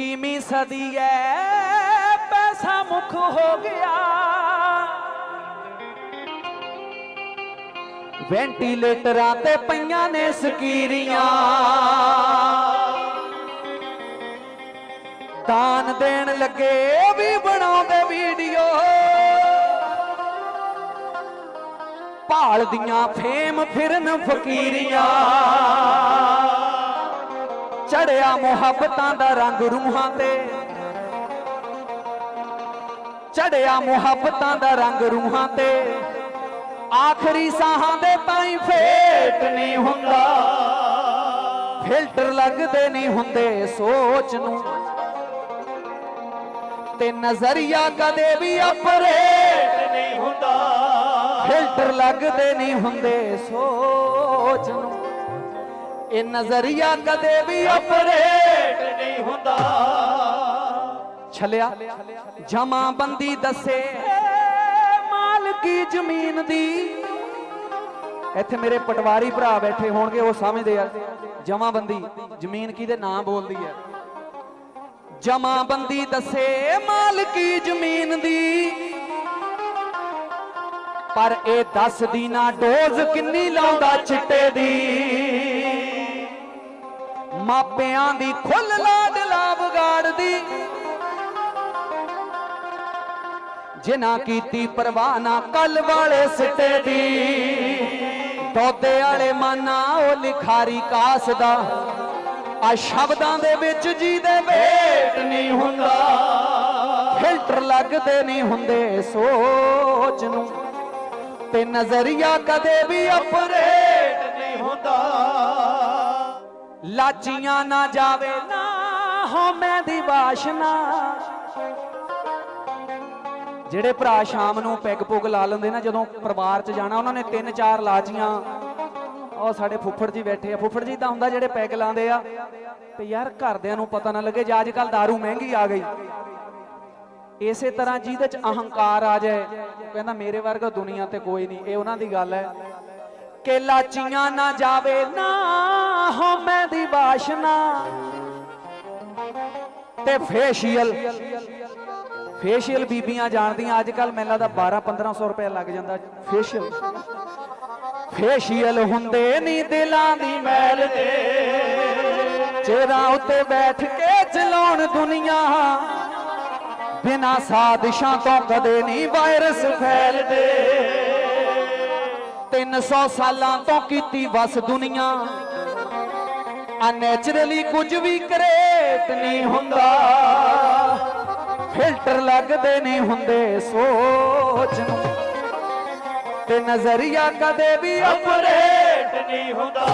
21ਵੀਂ ਸਦੀ ਐ ਪੈਸਾ ਮੁੱਖ ਹੋ ਗਿਆ। ਵੈਂਟੀਲੇਟਰਾਂ ਤੇ ਪਈਆਂ ਨੇ ਸਕੀਰੀਆਂ। ਦਾਨ ਦੇਣ ਲੱਗੇ ਵੀ ਬਣਾਉਂਦੇ ਵੀਡੀਓ। ਭਾਲਦੀਆਂ ਫੇਮ ਫਿਰਨ ਫਕੀਰੀਆਂ। ਚੜਿਆ ਮੁਹੱਬਤਾਂ ਦਾ ਰੰਗ ਰੂਹਾਂ ਤੇ। ਚੜਿਆ ਮੁਹੱਬਤਾਂ ਦਾ ਰੰਗ ਰੂਹਾਂ ਤੇ। ਆਖਰੀ ਸਾਹਾਂ ਦੇ ਤਾਈਂ ਫੇਟ ਨਹੀਂ ਹੁੰਦਾ। ਫਿਲਟਰ ਲੱਗਦੇ ਨਹੀਂ ਹੁੰਦੇ ਸੋਚ ਨੂੰ। ਤੇ ਨਜ਼ਰੀਆ ਕਦੇ ਵੀ ਅਪਰੇਟ ਨਹੀਂ ਹੁੰਦਾ। ਫਿਲਟਰ ਲੱਗਦੇ ਨਹੀਂ ਹੁੰਦੇ ਸੋਚ ਨੂੰ। ਇਹ ਨਜ਼ਰੀਆ ਕਦੇ ਵੀ ਅਪਰੇਟ ਨਹੀਂ ਹੁੰਦਾ। ਛਲਿਆ, ਜਮਾ ਬੰਦੀ ਦੱਸੇ, ਮਾਲਕੀ ਜ਼ਮੀਨ ਦੀ। ਇੱਥੇ ਮੇਰੇ ਪਟਵਾਰੀ ਭਰਾ ਬੈਠੇ ਹੋਣਗੇ, ਉਹ ਸਮਝਦੇ ਆ, ਜਮਾ ਬੰਦੀ, ਜ਼ਮੀਨ ਕਿਹਦੇ ਨਾਂ ਬੋਲਦੀ ਹੈ ਜਮਾ ਬੰਦੀ ਦੱਸੇ, ਮਾਲਕੀ ਜ਼ਮੀਨ ਦੀ। ਪਰ ਇਹ ਦੱਸਦੀ ਨਾ ਡੋਜ਼ ਕਿੰਨੀ ਲਾਉਂਦਾ ਚਿੱਟੇ ਦੀ। ਮਾਪਿਆਂ ਦੀ ਖੁੱਲ ਲਾਡ ਵਿਗਾੜਦੀ ਜਿਨ੍ਹਾਂ ਕੀਤੀ ਪਰਵਾਹ ਨਾ ਕੱਲ ਵਾਲੇ ਸਿੱਟੇ ਦੀ। ਦੋਦੇ ਵਾਲੇ ਮਾਨਾ ਉਹ ਲਿਖਾਰੀ ਕਾਸ ਦਾ। ਆ ਸ਼ਬਦਾਂ ਦੇ ਵਿੱਚ ਜੀ ਦੇ ਵੇਟ ਨਹੀਂ ਹੁੰਦਾ, ਫਿਲਟਰ ਲੱਗਦੇ ਨਹੀਂ ਹੁੰਦੇ ਸੋਚ ਨੂੰ। ਤੇ ਨਜ਼ਰੀਆ ਕਦੇ ਵੀ ਅਪਰੇ ਲਾਚੀਆਂ ਨਾ ਜਾਵੇ ਨਾ ਹਉਮੈ ਦੀ ਵਾਸ਼ਨਾ। ਜਿਹੜੇ ਭਰਾ ਸ਼ਾਮ ਨੂੰ ਪੈਗ ਪੁਗ ਲਾ ਲੈਂਦੇ ਨਾ, ਜਦੋਂ ਪਰਿਵਾਰ 'ਚ ਜਾਣਾ, ਉਹਨਾਂ ਨੇ ਤਿੰਨ ਚਾਰ ਲਾਚੀਆਂ। ਉਹ ਸਾਡੇ ਫੁੱਫੜ ਜੀ ਬੈਠੇ ਆ। ਫੁੱਫੜ ਜੀ ਤਾਂ ਹੁੰਦਾ ਜਿਹੜੇ ਪੈਗ ਲਾਉਂਦੇ ਆ। ਤੇ ਯਾਰ ਘਰਦਿਆਂ ਨੂੰ ਪਤਾ ਨਾ ਲੱਗੇ, ਜੇ ਅੱਜ ਕੱਲ दारू ਮਹਿੰਗੀ ਆ ਗਈ। ਇਸੇ ਤਰ੍ਹਾਂ ਜਿਹਦੇ 'ਚ ਅਹੰਕਾਰ ਆ ਜਾਏ, ਕਹਿੰਦਾ ਮੇਰੇ ਵਰਗਾ ਦੁਨੀਆ ਤੇ ਕੋਈ ਨਹੀਂ। ਇਹ ਉਹਨਾਂ ਦੀ ਗੱਲ ਹੈ। ਕਿ ਲਾਚੀਆਂ ਨਾ ਜਾਵੇ ਨਾ ਹਉਮੈ ਦੀ ਵਾਸ਼ਨਾ ਤੇ ਫੇਸ਼ੀਅਲ। ਫੇਸ਼ੀਅਲ ਬੀਬੀਆਂ ਜਾਣਦੀਆਂ ਅੱਜ ਕੱਲ ਮੈਨੂੰ ਲੱਗਦਾ 12 1500 ਰੁਪਏ ਲੱਗ ਜਾਂਦਾ। ਫੇਸ਼ੀਅਲ। ਫੇਸ਼ੀਅਲ ਹੁੰਦੇ ਨਹੀਂ ਦਿਲਾਂ ਦੀ ਮੈਲ ਤੇ। ਚਿਹਰਾ ਉੱਤੇ ਬੈਠ ਕੇ ਚਲਾਉਣ ਦੁਨੀਆ। ਬਿਨਾ ਸਾਜ਼ਿਸ਼ਾਂ ਤੋਂ ਕਦੇ ਨਹੀਂ ਵਾਇਰਸ ਫੈਲਦੇ। 300 ਸਾਲਾਂ ਤੋਂ ਕੀਤੀ ਵਸ ਦੁਨੀਆ। ਆ ਕੁਝ ਵੀ ਕਰੇਟ ਨਹੀਂ ਹੁੰਦਾ। ਫਿਲਟਰ ਲੱਗਦੇ ਨਹੀਂ ਹੁੰਦੇ ਸੋਚ ਨੂੰ। ਤੇ ਨਜ਼ਰੀਆ ਕਦੇ ਵੀ ਅਪਰੇਟ ਨਹੀਂ ਹੁੰਦਾ।